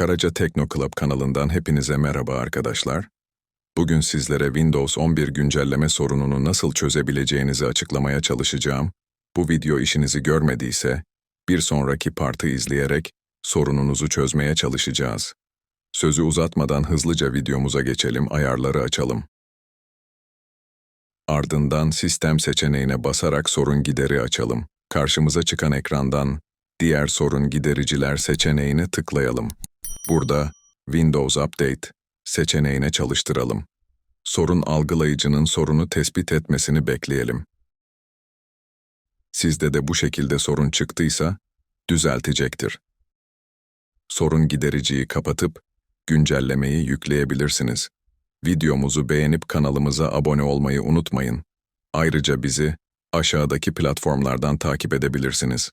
Karaca Tekno Club kanalından hepinize merhaba arkadaşlar. Bugün sizlere Windows 11 güncelleme sorununu nasıl çözebileceğinizi açıklamaya çalışacağım. Bu video işinizi görmediyse, bir sonraki partı izleyerek sorununuzu çözmeye çalışacağız. Sözü uzatmadan hızlıca videomuza geçelim, ayarları açalım. Ardından sistem seçeneğine basarak sorun gideri açalım. Karşımıza çıkan ekrandan diğer sorun gidericiler seçeneğine tıklayalım. Burada Windows Update seçeneğine çalıştıralım. Sorun algılayıcının sorunu tespit etmesini bekleyelim. Sizde de bu şekilde sorun çıktıysa düzeltecektir. Sorun gidericiyi kapatıp güncellemeyi yükleyebilirsiniz. Videomuzu beğenip kanalımıza abone olmayı unutmayın. Ayrıca bizi aşağıdaki platformlardan takip edebilirsiniz.